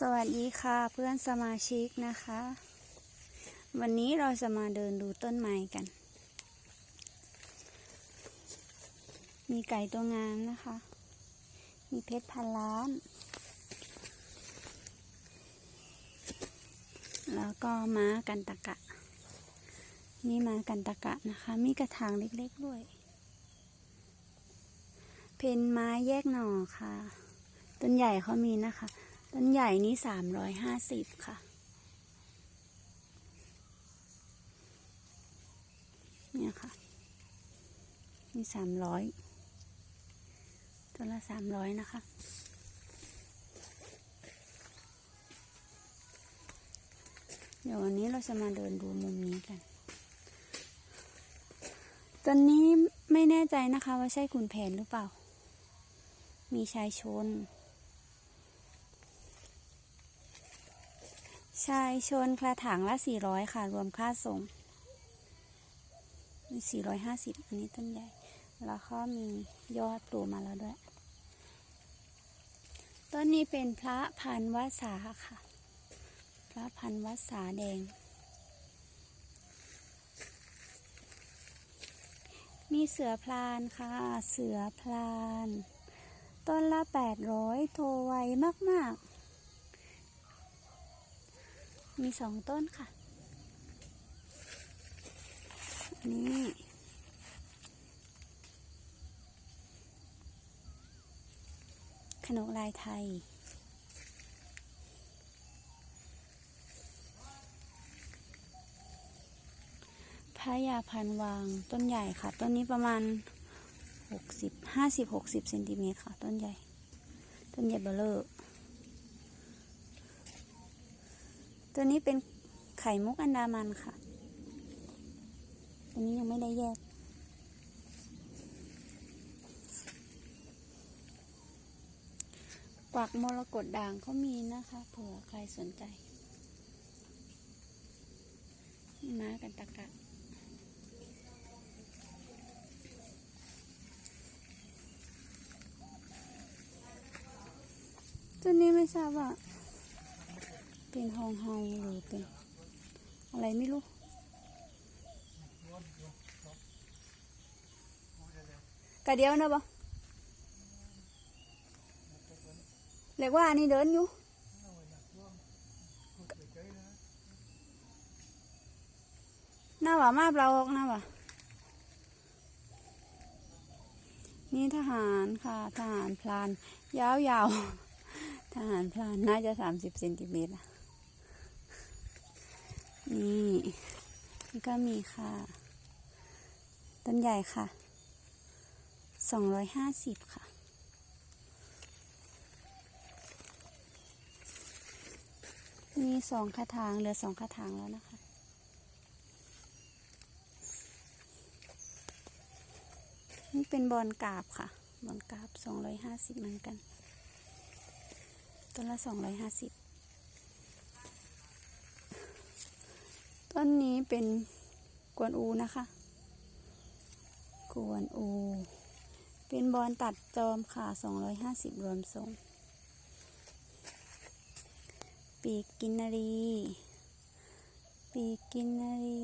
สวัสดีค่ะเพื่อนสมาชิกนะคะ วันนี้เราจะมาเดินดูต้นไม้กัน มีไก่ตัวงามนะคะ มีเพชรพันล้าน แล้วก็ม้ากันตะกะ นี่ม้ากันตะกะนะคะ มีกระถางเล็กๆด้วย เพนไม้แยกหน่อค่ะ ต้นใหญ่เขามีนะคะ ต้นใหญ่นี้สามร้อยห้าสิบค่ะ เนี่ยค่ะ นี่สามร้อยต้นละสามร้อยนะคะ เดี๋ยววันนี้เราจะมาเดินดูมุมนี้กัน ตอนนี้ไม่แน่ใจนะคะว่าใช่คุณแผนหรือเปล่า มีชายชน ชายชนกระถางละสี่ร้อยค่ะ รวมค่าส่งสี่ร้อยห้าสิบอันนี้ต้นใหญ่ แล้วก็มียอดปลูกมาแล้วด้วย ต้นนี้เป็นพระพันวสาค่ะ พระพันวสาแดง มีเสือพลานค่ะ เสือพลาน ต้นละแปดร้อยโทไวมาก ๆ มีสองต้นค่ะนนี้ขนกลายไทย พระยาพันวางต้นใหญ่ค่ะ ต้นนี้ประมาณหกสิบห้าสิบหกสิบเซนติเมตรค่ะ ต้นใหญ่ ต้นใหญ่เบลเลอร์ ตัวนี้เป็นไข่มุกอันดามันค่ะ ตัวนี้ยังไม่ได้แยก กวักมรกตด่างเขามีนะคะ เผื่อใครสนใจนี่ม้ากันตะกะตัวนี้ไม่ทราบว่า เป็นฮองเฮาหรือเป็นอะไรไม่รู้กะเดียวนะบ่เรียกว่าอันนี้เดินอยู่น้าว่ามาเปล่าออกหน้าว่านี่ทหารค่ะ ทหารพลาน ยาวๆ ทหารพลานน่าจะสามสิบเซนติเมตรอะ นี่นี่ก็มีค่ะ ต้นใหญ่ค่ะ สองร้อยห้าสิบค่ะ มีสองกระถางเหลือสองกระถางแล้วนะคะนี่เป็นบอลกาบค่ะ บอลกาบสองร้อยห้าสิบเหมือนกัน ต้นละสองร้อยห้าสิบ ต้นนี้เป็นกวนอูนะคะ กวนอู เป็นบอลตัดจอมค่ะสองร้อยห้าสิบรวมทรง ปีกกินนารี ปีกกินนารี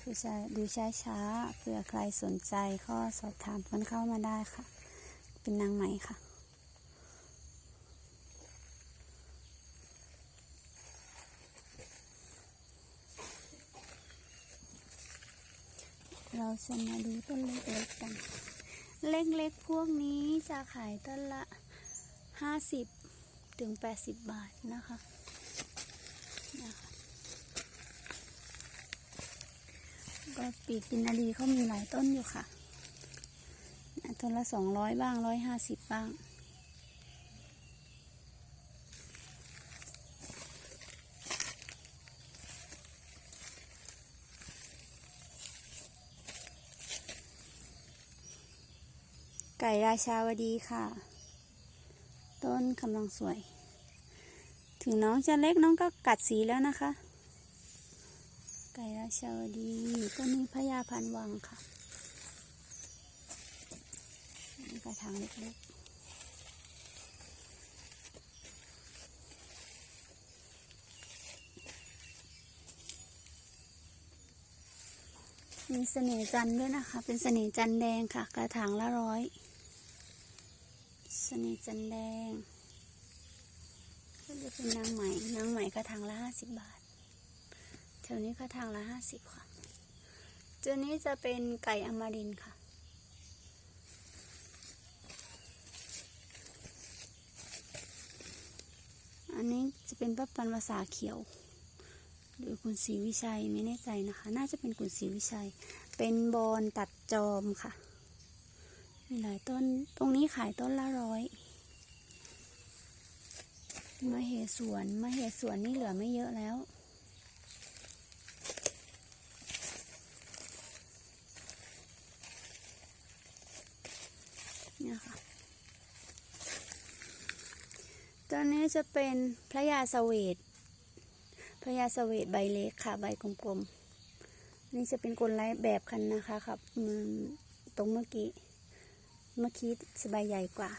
ดูช้าดูช้าช้าเผื่อใครสนใจก็สอบถามคนเข้ามาได้ค่ะ เป็นนางไหมค่ะ จะมาดูต้นเล็กๆกัน เล็กๆพวกนี้จะขายต้นละห้าสิบถึงแปดสิบบาทนะคะนะคะก็ปีกกินนาดีเขามีหลายต้นอยู่ค่ะนะต้นละสองร้อยบ้างร้อยห้าสิบบ้าง ไก่ราชาวดีค่ะ ต้นกำลังสวย ถึงน้องจะเล็กน้องก็กัดสีแล้วนะคะ ไก่ราชาวดีต้นนี้พญาพันวังค่ะกระถางเล็กๆ มีเสน่ห์จันด้วยนะคะ เป็นเสน่ห์จันแดงค่ะ กระถางละร้อย เสน่ห์จันแดง ก็จะเป็นนางไหมนางไหมกระถางละห้าสิบบาท แถวนี้กระถางละห้าสิบค่ะตัวนี้จะเป็นไก่อมรินค่ะอันนี้จะเป็นป้าปันภาษาเขียว หรือคุณศรีวิชัยไม่แน่ใจนะคะ น่าจะเป็นคุณศรีวิชัย เป็นบอลตัดจอมค่ะ มีหลายต้น ตรงนี้ขายต้นละร้อยมาเหสวนมาเหสวนนี่เหลือไม่เยอะแล้ว เนี่ยค่ะตัวนี้จะเป็นพระยาเสวต พระยาเสวตใบเล็กค่ะ ใบกลมๆ นี่จะเป็นกลไลแบบคันนะคะครับมันตรงเมื่อกี้ เมื่อกี้จะใบใหญ่กว่า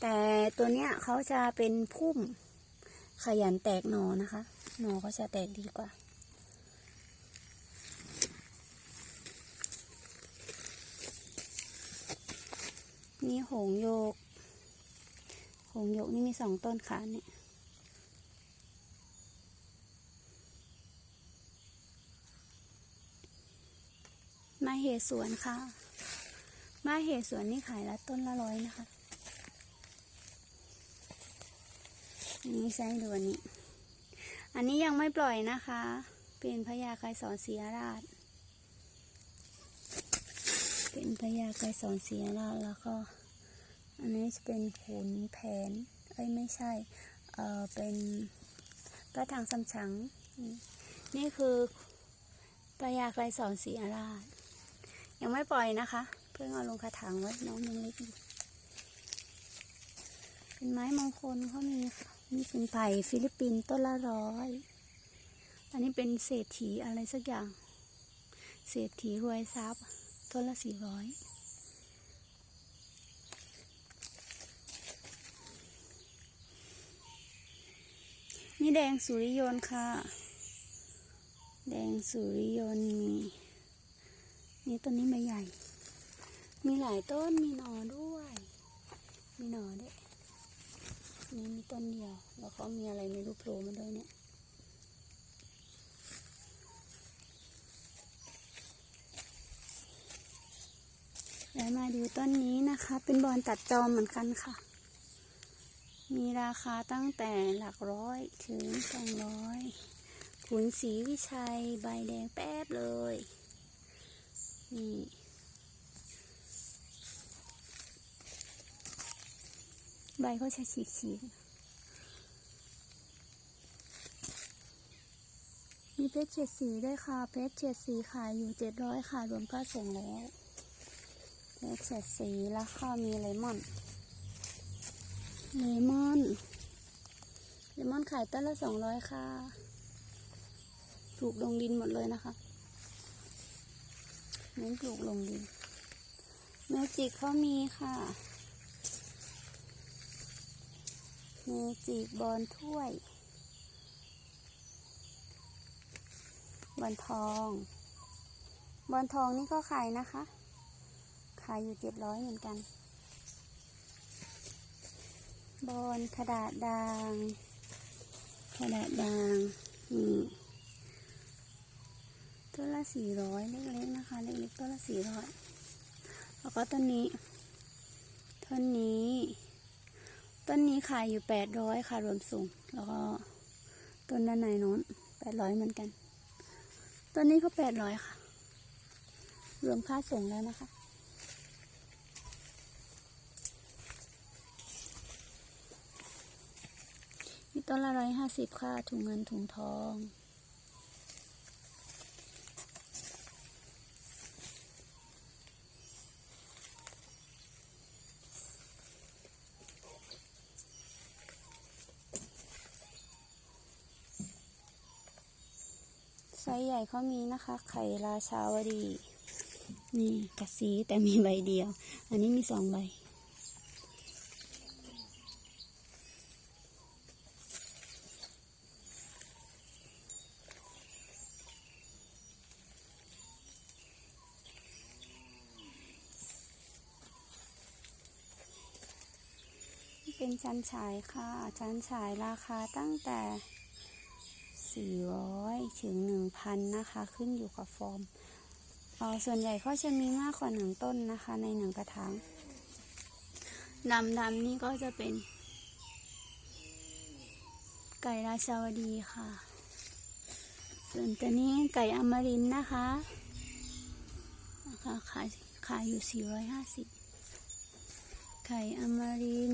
แต่ตัวเนี้ยเขาจะเป็นพุ่มขยันแตกหนอนะคะ หนอเขาจะแตกดีกว่านี่หงโยก หงโยกนี่มีสองต้นขาเนี่ย มาเหสวนค่ะมาเหสวนนี่ขายละต้นละร้อยนะคะอันนี้ใช้ดูอันนี้ อันนี้ยังไม่ปล่อยนะคะ เป็นพญาไกรสอนเสียราช เป็นพญาไกรสอนเสียราชแล้วก็ อันนี้จะเป็นขุนแผน เอ้ยไม่ใช่ เออเป็นกระถางซ้ำชัง นี่คือพญาไกรสอนเสียราช ยังไม่ปล่อยนะคะ เพิ่งเอาลงกระถางไว้น้องยังเล็กอยู่เป็นไม้มงคลเขามีค่ะนี่เป็นไผ่ฟิลิปปินส์ต้นละร้อย อันนี้เป็นเศรษฐีอะไรสักอย่าง เศรษฐีรวยทรัพย์ต้นละสี่ร้อยนี่แดงสุริยนต์ค่ะ แดงสุริยนต์มี นี่ต้นนี้ใบใหญ่ มีหลายต้นมีหน่อด้วย มีหน่อด้วยนี่มีต้นเดียว แล้วก็มีอะไรไม่รู้โผล่มาด้วยเนี่ยแล้วมาดูต้นนี้นะคะ เป็นบอลตัดจอมเหมือนกันค่ะ มีราคาตั้งแต่หลักร้อยถึงสองร้อยขุนศรีวิชัยใบแดงแป๊บเลย นี่ใบเขาจะฉีกฉีกมีเพชรเฉดสีด้วยค่ะ เพชรเฉดสีขายอยู่เจ็ดร้อยค่ะ รวมค่าส่งแล้ว เพชรเฉดสีแล้วก็มีเลมอน เลมอน เลมอนขายต้นละสองร้อยค่ะปลูกลงดินหมดเลยนะคะ เน้นปลูกลงดินเมจิกเขามีค่ะเมจิกบอลถ้วย บอลทอง บอลทองนี่ก็ขายนะคะ ขายอยู่เจ็ดร้อยเหมือนกัน บอลกระดาษด่างกระดาษด่างนี่ ต้นละสี่ร้อยเล็กๆนะคะ เล็กๆต้นละสี่ร้อยแล้วก็ต้นนี้ต้นนี้ต้นนี้ขายอยู่แปดร้อยค่ะรวมส่งแล้วก็ต้นด้านในโน้นแปดร้อยเหมือนกันต้นนี้ก็แปดร้อยค่ะ รวมค่าส่งแล้วนะคะ มีต้นละร้อยห้าสิบค่ะถุงเงินถุงทอง ซส์ใหญ่เขามีนะคะ ไข่ราชาวดี นี่กระสีแต่มีใบเดียว อันนี้มีสองใบ เป็นชั้นฉายค่ะชั้นฉายราคาตั้งแต่ 400 ถึง 1,000 นะคะ ขึ้นอยู่กับฟอร์มออส่วนใหญ่ก็จะมีมากกว่าหนึ่งต้นนะคะ ในหนึ่งกระถางดำดำนี่ก็จะเป็น ไก่ราชาวดีค่ะ ส่วนตัวนี้ไก่อมรินนะคะราคาขายขายอยู่ 450 ไก่อมริน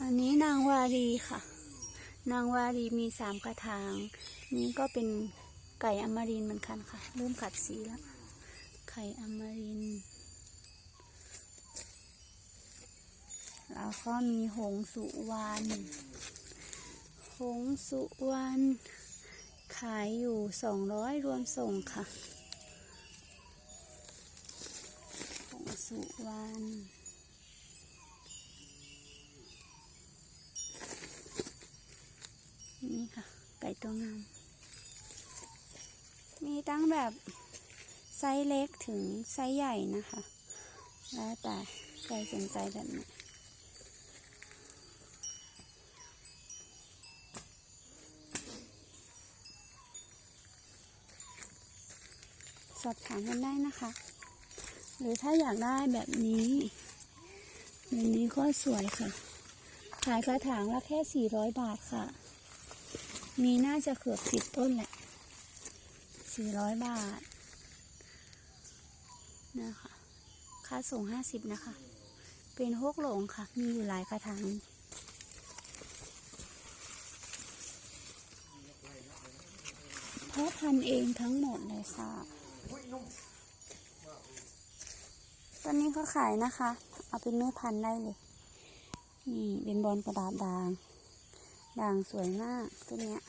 อันนี้นางวารีค่ะ นางวารีมีสามกระถาง นี้ก็เป็นไก่อมรินเหมือนกันค่ะ เริ่มกัดสีแล้ว ไข่อมริน แล้วก็มีหงสุวรรณ หงสุวรรณขายอยู่สองร้อยรวมส่งค่ะ หงสุวรรณ นี่ค่ะ ไก่ตัวงาม มีตั้งแบบไซส์เล็กถึงไซส์ใหญ่นะคะ แล้วแต่ใครสนใจแบบไหนสอบถามกันได้นะคะ หรือถ้าอยากได้แบบนี้แบบนี้ก็สวยค่ะ ขายกระถางละแค่ 400 บาทค่ะ มีน่าจะเกือบสิบต้นแหละ400บาทนะคะ ค่าส่ง50นะคะ เป็นฮกหลงค่ะ มีอยู่หลายกระถางเพาะพันเองทั้งหมดเลยค่ะ ตอนนี้ก็ขายนะคะ เอาเป็นแม่พันได้เลย นี่เป็นบอลกระดาษด่าง ด่างสวยมากตัวเนี้ย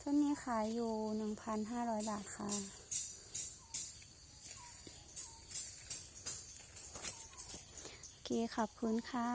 ตัวนี้ขายอยู่หนึ่งพันห้าร้อยบาทค่ะ โอเคขอบคุณค่ะ